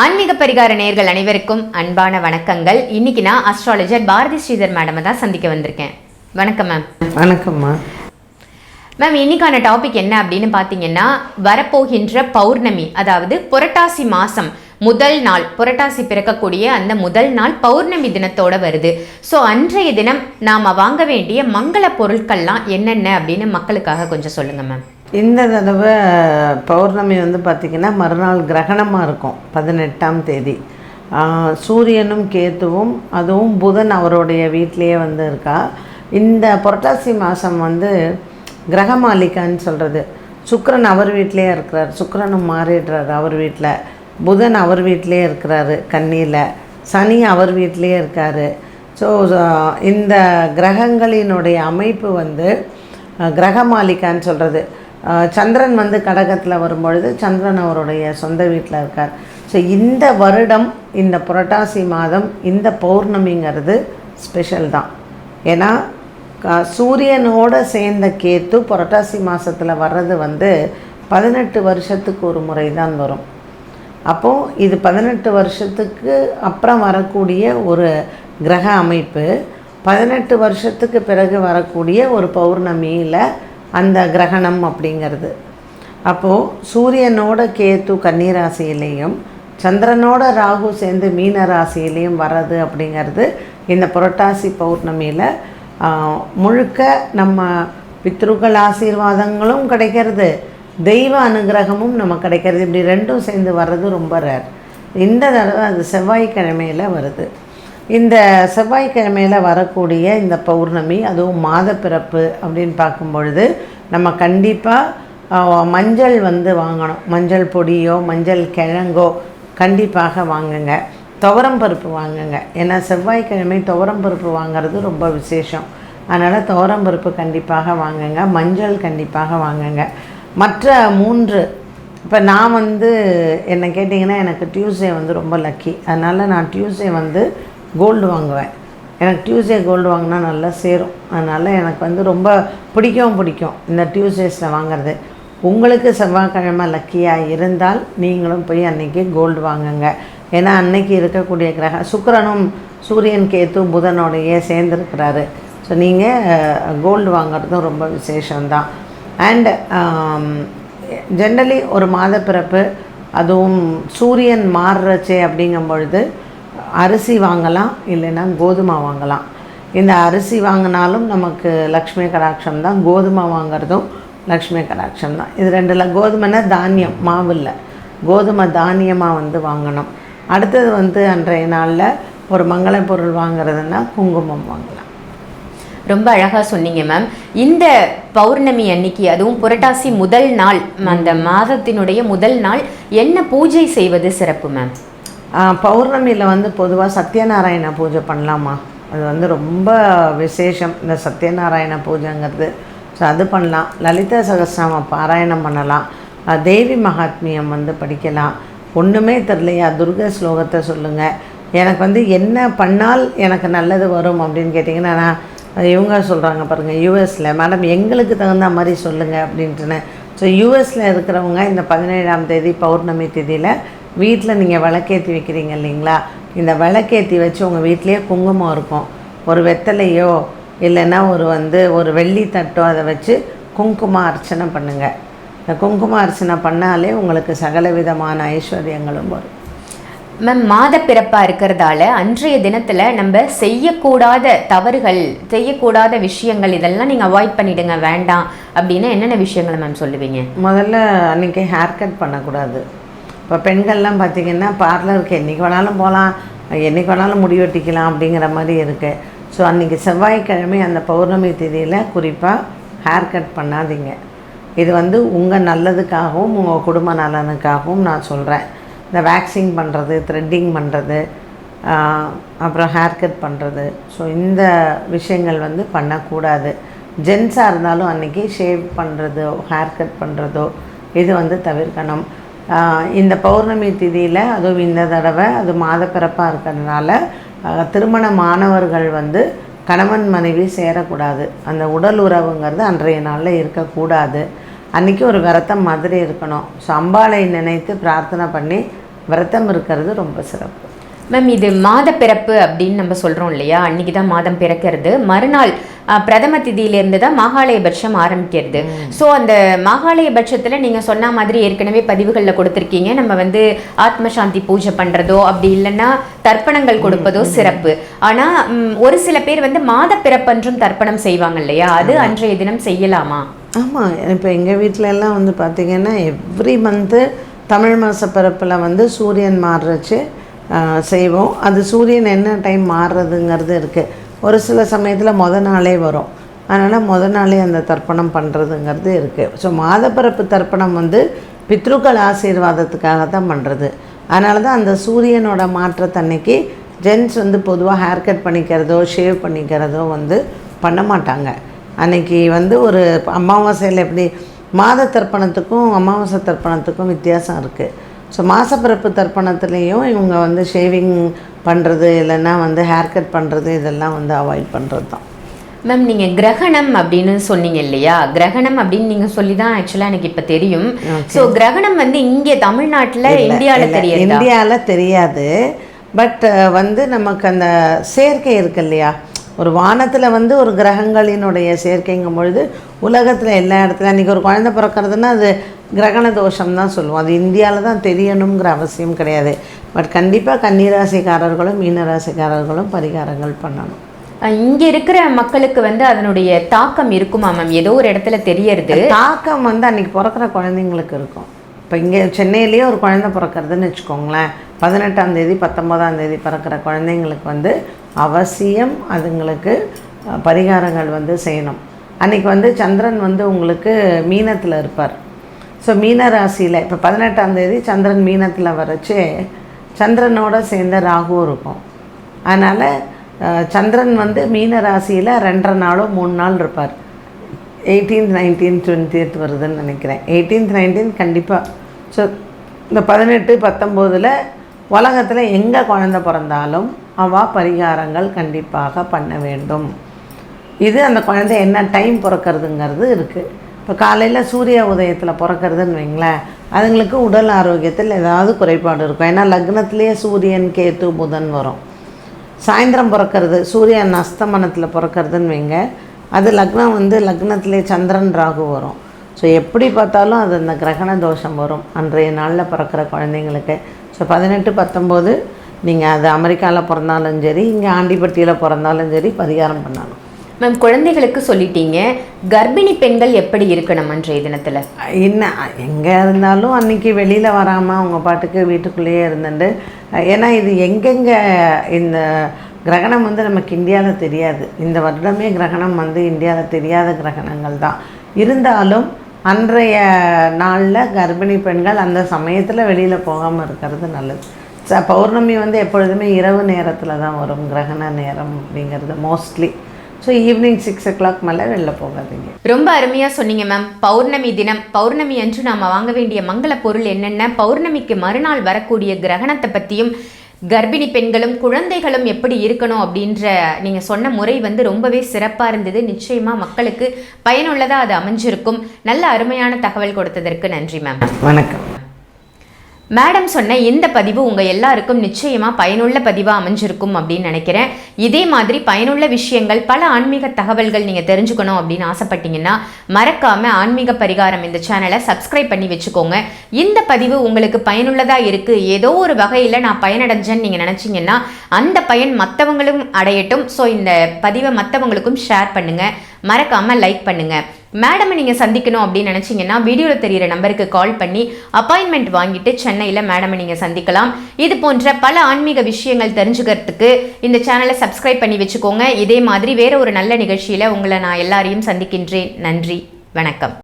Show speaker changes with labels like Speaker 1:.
Speaker 1: ஆன்மீக பரிகார நேயர்கள் அனைவருக்கும் அன்பான வணக்கங்கள். இன்னைக்கு நான் அஸ்ட்ராலஜர் பாரதி ஸ்ரீதர் மேடமை தான் சந்திக்க வந்திருக்கேன். வணக்கம் மேம்
Speaker 2: வணக்கம்மா
Speaker 1: மேம் இன்னைக்கான டாபிக் என்ன அப்படின்னு பார்த்தீங்கன்னா வரப்போகின்ற பௌர்ணமி அதாவது புரட்டாசி மாசம் முதல் நாள் புரட்டாசி பிறக்கக்கூடிய அந்த முதல் நாள் பௌர்ணமி தினத்தோட வருது. ஸோ அன்றைய தினம் நாம் வாங்க வேண்டிய மங்கள பொருட்கள்லாம் என்னென்ன அப்படின்னு மக்களுக்காக கொஞ்சம் சொல்லுங்க மேம்
Speaker 2: இந்த தடவை பௌர்ணமி வந்து பார்த்திங்கன்னா மறுநாள் கிரகணமாக இருக்கும் பதினெட்டாம் தேதி. சூரியனும் கேத்துவும் அதுவும் புதன் அவருடைய வீட்டிலேயே வந்து இருக்கா. இந்த புரட்டாசி மாதம் வந்து கிரகமாலிகான்னு சொல்கிறது சுக்கரன் அவர் வீட்டிலேயே இருக்கிறார் சுக்கரனும் மாறிடுறார் அவர் வீட்டில். புதன் அவர் வீட்டிலேயே இருக்கிறாரு கண்ணியில் சனி அவர் வீட்டிலே இருக்கார். ஸோ இந்த கிரகங்களினுடைய அமைப்பு வந்து கிரக மாளிகான்னு சொல்கிறது சந்திரன் வந்து கடகத்தில் வரும்பொழுது சந்திரன் அவருடைய சொந்த வீட்டில் இருக்கார். ஸோ இந்த வருடம் இந்த புரட்டாசி மாதம் இந்த பௌர்ணமிங்கிறது ஸ்பெஷல் தான். ஏன்னா சூரியனோட சேர்ந்த கேத்து புரட்டாசி மாதத்தில் வர்றது வந்து பதினெட்டு வருஷத்துக்கு ஒரு முறை தான் வரும். அப்போது இது பதினெட்டு வருஷத்துக்கு அப்புறம் வரக்கூடிய ஒரு கிரக அமைப்பு பதினெட்டு வருஷத்துக்கு பிறகு வரக்கூடிய ஒரு பௌர்ணமியில் அந்த கிரகணம் அப்படிங்கிறது. அப்போது சூரியனோட கேத்து கன்னிராசியிலையும் சந்திரனோட ராகு சேர்ந்து மீன ராசியிலையும் வர்றது அப்படிங்கிறது இந்த புரட்டாசி பௌர்ணமியில் முழுக்க நம்ம பித்ருக்கள் ஆசீர்வாதங்களும் கிடைக்கிறது. தெய்வ அனுகிரகமும் நமக்கு கிடைக்கிறது. இப்படி ரெண்டும் சேர்ந்து வர்றது ரொம்ப ரேர் இந்த தடவை அது செவ்வாய்க்கிழமையில் வருது. இந்த செவ்வாய்க்கிழமையில் வரக்கூடிய இந்த பௌர்ணமி அதுவும் மாத பிறப்பு அப்படின்னு பார்க்கும் பொழுது நம்ம கண்டிப்பாக மஞ்சள் வந்து வாங்கணும். மஞ்சள் பொடியோ மஞ்சள் கிழங்கோ கண்டிப்பாக வாங்குங்க. துவரம் பருப்பு வாங்குங்க. ஏன்னா செவ்வாய்க்கிழமை துவரம் பருப்பு வாங்குறது ரொம்ப விசேஷம். அதனால் துவரம் பருப்பு கண்டிப்பாக வாங்குங்க. மஞ்சள் கண்டிப்பாக வாங்குங்க. மற்ற மூன்று இப்போ நான் வந்து என்னை கேட்டிங்கன்னா எனக்கு டியூஸ்டே வந்து ரொம்ப லக்கி அதனால் நான் டியூஸ்டே வந்து கோல்டு வாங்குவேன். எனக்கு டியூஸ்டே கோல்டு வாங்கினா நல்லா சேரும். அதனால் எனக்கு வந்து ரொம்ப பிடிக்கவும் பிடிக்கும் இந்த டியூஸ்டேஸில் வாங்குறது. உங்களுக்கு செவ்வாய்க்கிழமை லக்கியாக இருந்தால் நீங்களும் போய் அன்றைக்கி கோல்டு வாங்குங்க. ஏன்னா அன்னைக்கு இருக்கக்கூடிய கிரக சுக்கரனும் சூரியன் கேத்து புதனோடையே சேர்ந்துருக்கிறாரு. ஸோ நீங்கள் கோல்டு வாங்குறதும் ரொம்ப விசேஷம்தான். அண்ட் ஜென்ரலி ஒரு மாத பிறப்பு அதுவும் சூரியன் மாறுறச்சே அப்படிங்கும் பொழுது அரிசி வாங்கலாம் இல்லைன்னா கோதுமை வாங்கலாம். இந்த அரிசி வாங்கினாலும் நமக்கு லக்ஷ்மி கடாட்சம் தான். கோதுமை வாங்குறதும் லக்ஷ்மி கடாட்சம் தான். இது ரெண்டில் கோதுமைனா தானியம் மாவு இல்லை. கோதுமை தானியமாக வந்து வாங்கணும். அடுத்தது வந்து அன்றைய நாளில் ஒரு மங்கள பொருள் வாங்குறதுன்னா குங்குமம் வாங்கலாம்.
Speaker 1: ரொம்ப அழகா சொன்னீங்க மேம் இந்த பௌர்ணமி அன்னைக்கு அதுவும் புரட்டாசி முதல் நாள் அந்த மாதத்தினுடைய முதல் நாள் என்ன பூஜை செய்வது சிறப்பு மேம்
Speaker 2: பௌர்ணமியில் வந்து பொதுவாக சத்யநாராயண பூஜை பண்ணலாமா? அது வந்து ரொம்ப விசேஷம். இந்த சத்யநாராயண பூஜைங்கிறது ஸோ அது பண்ணலாம். லலிதா சகசிரம பாராயணம் பண்ணலாம். தேவி மகாத்மியம் வந்து படிக்கலாம். ஒன்றுமே தெரிலையா துர்க ஸ்லோகத்தை சொல்லுங்கள் எனக்கு வந்து என்ன பண்ணால் எனக்கு நல்லது வரும் அப்படின்னு கேட்டிங்கன்னா நான் இவங்க சொல்கிறாங்க பாருங்கள் யூஎஸில் மேடம் எங்களுக்கு தகுந்த மாதிரி சொல்லுங்கள் அப்படின்ட்டுன்னு. ஸோ யூஎஸில் இருக்கிறவங்க இந்த பதினேழாம் தேதி பௌர்ணமி தேதியில் வீட்டில் நீங்கள் விளக்கேற்றி வைக்கிறீங்க இல்லைங்களா? இந்த விளக்கேற்றி வச்சு உங்கள் வீட்டிலேயே குங்குமம் இருக்கும். ஒரு வெத்தலையோ இல்லைன்னா ஒரு வந்து ஒரு வெள்ளி தட்டோ அதை வச்சு குங்கும அர்ச்சனை பண்ணுங்கள் இந்த குங்கும அர்ச்சனை பண்ணாலே உங்களுக்கு சகல விதமான ஐஸ்வர்யங்களும் வரும்.
Speaker 1: மேம் மாத பிறப்பா இருக்கிறதால அன்றைய தினத்துல நம்ம செய்யக்கூடாத தவறுகள் செய்யக்கூடாத விஷயங்கள் இதெல்லாம் நீங்க அவாய்ட் பண்ணிடுங்க வேண்டாம் அப்படின்னா என்னென்ன விஷயங்களை மேம் சொல்லுவீங்க?
Speaker 2: முதல்ல அன்றைக்கி ஹேர் கட் பண்ணக்கூடாது. இப்போ பெண்கள்லாம் பார்த்திங்கன்னா பார்லருக்கு என்றைக்கு வேணாலும் போகலாம் என்றைக்கு வேணாலும் முடி வெட்டிக்கலாம் அப்படிங்கிற மாதிரி இருக்குது ஸோ அன்றைக்கி செவ்வாய்க்கிழமை அந்த பௌர்ணமி தேதியில் குறிப்பாக ஹேர் கட் பண்ணாதீங்க. இது வந்து உங்கள் நல்லதுக்காகவும் உங்கள் குடும்ப நலனுக்காகவும் நான் சொல்கிறேன் இந்த வேக்சிங் பண்ணுறது த்ரெட்டிங் பண்ணுறது அப்புறம் ஹேர் கட் பண்ணுறது ஸோ இந்த விஷயங்கள் வந்து பண்ணக்கூடாது. ஜென்ஸாக இருந்தாலும் அன்றைக்கி ஷேவ் பண்ணுறதோ ஹேர் கட் பண்ணுறதோ இது வந்து தவிர்க்கணும். இந்த பௌர்ணமி திதியில் அதுவும் இந்த தடவை அது மாதப்பிறப்பாக இருக்கிறதுனால திருமண மாணவர்கள் வந்து கணவன் மனைவி சேரக்கூடாது. அந்த உடல் உறவுங்கிறது அன்றைய நாளில் இருக்கக்கூடாது. அன்றைக்கி ஒரு விரதம் மாதிரி இருக்கணும். ஸோ அம்பாளை நினைத்து பிரார்த்தனை பண்ணி விரதம் இருக்கிறது ரொம்ப சிறப்பு.
Speaker 1: மேம் இது மாத பிறப்பு அப்படின்னு நம்ம சொல்கிறோம் இல்லையா? அன்னைக்கு தான் மாதம் பிறக்கிறது. மறுநாள் பிரதம திதியிலிருந்து தான் மாகாளயபட்சம் ஆரம்பிக்கிறது. ஸோ அந்த மாகாளயபட்சத்துல நீங்க சொன்ன மாதிரி ஏற்கனவே பதிவுகளில் கொடுத்துருக்கீங்க. நம்ம வந்து ஆத்ம சாந்தி பூஜை பண்றதோ அப்படி இல்லைன்னா தர்ப்பணங்கள் கொடுப்பதோ சிறப்பு. ஆனா ம், ஒரு சில பேர் வந்து மாத பிறப்பன்றும் தர்ப்பணம் செய்வாங்க இல்லையா? அது அன்றைய தினம் செய்யலாமா?
Speaker 2: ஆமாம் இப்போ எங்கள் வீட்டில எல்லாம் வந்து பார்த்திங்கன்னா எவ்ரி மந்த்து தமிழ் மாத பிறப்பில் வந்து சூரியன் மாறுறச்சு செய்வோம். அது சூரியன் என்ன டைம் மாறுறதுங்கிறது இருக்குது ஒரு சில சமயத்தில் முத நாளே வரும். அதனால் முத நாளே அந்த தர்ப்பணம் பண்ணுறதுங்கிறது இருக்குது ஸோ மாதப்பிறப்பு தர்ப்பணம் வந்து பித்ருக்கள் ஆசீர்வாதத்துக்காக தான் பண்ணுறது அதனால தான் அந்த சூரியனோட மாற்றத்தன்னைக்கு ஜென்ஸ் வந்து பொதுவாக ஹேர் கட் பண்ணிக்கிறதோ ஷேவ் பண்ணிக்கிறதோ வந்து பண்ண மாட்டாங்க. அன்னைக்கு வந்து ஒரு அமாவாசையில் எப்படி மாத தர்ப்பணத்துக்கும் அமாவாசை தர்ப்பணத்துக்கும் வித்தியாசம் இருக்குது ஸோ மாசப்பிறப்பு தர்ப்பணத்துலேயும் இவங்க வந்து ஷேவிங் பண்ணுறது இல்லைன்னா வந்து ஹேர் கட் பண்ணுறது இதெல்லாம் வந்து அவாய்ட் பண்ணுறது தான்
Speaker 1: மேம் நீங்க கிரகணம் அப்படின்னு சொன்னீங்க இல்லையா? கிரகணம் அப்படின்னு நீங்க சொல்லி தான் ஆக்சுவலா எனக்கு இப்ப தெரியும். சோ கிரகணம் வந்து இங்க தமிழ்நாட்டுல இந்தியால தெரியுதா?
Speaker 2: இந்தியாவில் தெரியாது. பட் வந்து நமக்கு அந்த சேர்க்கை இருக்கு இல்லையா? ஒரு வானத்தில் வந்து ஒரு கிரகங்களினுடைய சேர்க்கைங்கும் பொழுது உலகத்தில் எல்லா இடத்துல அன்றைக்கி ஒரு குழந்தை பிறக்கிறதுனா அது கிரகண தோஷம் தான் சொல்லுவோம். அது இந்தியாவில் தான் தெரியணுங்கிற அவசியம் கிடையாது. பட் கண்டிப்பாக கன்னிராசிக்காரர்களும் மீனராசிக்காரர்களும் பரிகாரங்கள் பண்ணணும்.
Speaker 1: இங்க இருக்கிற மக்களுக்கு வந்து அதனுடைய தாக்கம் இருக்குமா மேம்? ஏதோ ஒரு இடத்துல தெரியறது.
Speaker 2: தாக்கம் வந்து அன்றைக்கி பிறக்கிற குழந்தைங்களுக்கு இருக்கும். இப்போ இங்கே சென்னையிலேயே ஒரு குழந்தை பிறக்கிறதுன்னு வச்சுக்கோங்களேன். பதினெட்டாம் தேதி பத்தொம்போதாம் தேதி பிறக்கிற குழந்தைங்களுக்கு வந்து அவசியம் அதுங்களுக்கு பரிகாரங்கள் வந்து செய்யணும். அன்றைக்கி வந்து சந்திரன் வந்து உங்களுக்கு மீனத்தில் இருப்பார். ஸோ மீன ராசியில் இப்போ பதினெட்டாம் தேதி சந்திரன் மீனத்தில் வரைச்சி சந்திரனோட சேர்ந்த ராகுவும் இருக்கும். அதனால் சந்திரன் வந்து மீன ராசியில் ரெண்டரை நாளோ மூணு நாள் இருப்பார். எயிட்டீன்த் நைன்டீன் டுவெண்ட்டியத் வருதுன்னு நினைக்கிறேன். எயிட்டீன்த் நைன்டீன் கண்டிப்பாக ஸோ இந்த பதினெட்டு பத்தொம்போதில் உலகத்தில் எங்கே குழந்த பிறந்தாலும் அவா பரிகாரங்கள் கண்டிப்பாக பண்ண வேண்டும். இது அந்த குழந்தை என்ன டைம் பிறக்கிறதுங்கிறது இருக்குது இப்போ காலையில் சூரிய உதயத்தில் பிறக்கிறதுன்னு வைங்களேன் அதுங்களுக்கு உடல் ஆரோக்கியத்தில் ஏதாவது குறைபாடு இருக்கும். ஏன்னா லக்னத்திலேயே சூரியன் கேத்து புதன் வரும். சாயந்தரம் பிறக்கிறது சூரியன் அஸ்தமனத்தில் பிறக்கிறதுன்னு வைங்க அது லக்னம் வந்து லக்னத்திலே சந்திரன் ராகு வரும். ஸோ எப்படி பார்த்தாலும் அது அந்த கிரகண தோஷம் வரும். அன்றைய நாளில் பிறக்கிற குழந்தைங்களுக்கு. ஸோ பதினெட்டு பத்தொம்போது நீங்கள் அது அமெரிக்காவில் பிறந்தாலும் சரி இங்கே ஆண்டிப்பட்டியில் பிறந்தாலும் சரி பரிகாரம் பண்ணணும்.
Speaker 1: மேம் குழந்தைகளுக்கு சொல்லிட்டீங்க. கர்ப்பிணி பெண்கள் எப்படி இருக்கணும் அன்றைய தினத்துல?
Speaker 2: என்ன எங்கே இருந்தாலும் அன்றைக்கி வெளியில் வராமல் அவங்க பாட்டுக்கு வீட்டுக்குள்ளேயே இருந்துட்டு ஏன்னா இது எங்கெங்கே இந்த கிரகணம் வந்து நமக்கு இந்தியாவில் தெரியாது. இந்த வருடமே கிரகணம் வந்து இந்தியாவில் தெரியாத கிரகணங்கள் தான். இருந்தாலும் அன்றைய நாளில் கர்ப்பிணி பெண்கள் அந்த சமயத்தில் வெளியில் போகாமல் இருக்கிறது நல்லது. ச பௌர்ணமி வந்து எப்பொழுதுமே இரவு நேரத்தில் தான் வரும் கிரகண நேரம் அப்படிங்கிறது mostly so evening six o'clock மேலே வெளில போகாதீங்க.
Speaker 1: ரொம்ப அருமையாக சொன்னீங்க மேம் பௌர்ணமி தினம் பௌர்ணமி அன்று நாம் வாங்க வேண்டிய மங்கள பொருள் என்னென்ன? பௌர்ணமிக்கு மறுநாள் வரக்கூடிய கிரகணத்தை பற்றியும் கர்ப்பிணி பெண்களும் குழந்தைகளும் எப்படி இருக்கணும் அப்படின்ற நீங்கள் சொன்ன முறை வந்து ரொம்பவே சிறப்பாக இருந்தது. நிச்சயமாக மக்களுக்கு பயனுள்ளதாக அது அமைஞ்சிருக்கும். நல்ல அருமையான தகவல் கொடுத்ததற்கு நன்றி மேம்
Speaker 2: வணக்கம்.
Speaker 1: மேடம் சொன்ன இந்த பதிவு உங்கள் எல்லாருக்கும் நிச்சயமாக பயனுள்ள பதிவாக அமைஞ்சிருக்கும் அப்படின்னு நினைக்கிறேன். இதே மாதிரி பயனுள்ள விஷயங்கள் பல ஆன்மீக தகவல்கள் நீங்கள் தெரிஞ்சுக்கணும் அப்படின்னு ஆசைப்பட்டீங்கன்னா மறக்காமல் ஆன்மீக பரிகாரம் இந்த சேனலை சப்ஸ்கிரைப் பண்ணி வச்சுக்கோங்க. இந்த பதிவு உங்களுக்கு பயனுள்ளதாக இருக்குது ஏதோ ஒரு வகையில் நான் பயனடைஞ்சேன்னு நீங்கள் நினச்சிங்கன்னா அந்த பயன் மற்றவங்களும் அடையட்டும். ஸோ இந்த பதிவை மற்றவங்களுக்கும் ஷேர் பண்ணுங்கள் மறக்காமல் லைக் பண்ணுங்க. மேடமை நீங்கள் சந்திக்கணும் அப்படின்னு நினச்சிங்கன்னா வீடியோவில் தெரியிற நம்பருக்கு கால் பண்ணி அப்பாயின்மெண்ட் வாங்கிட்டு சென்னையில் மேடமை நீங்கள் சந்திக்கலாம். இது போன்ற பல ஆன்மீக விஷயங்கள் தெரிஞ்சுக்கிறதுக்கு இந்த சேனலை சப்ஸ்கிரைப் பண்ணி வச்சுக்கோங்க. இதே மாதிரி வேற ஒரு நல்ல நிகழ்ச்சியில் உங்களை நான் எல்லாரையும் சந்திக்கின்றேன். நன்றி. வணக்கம்.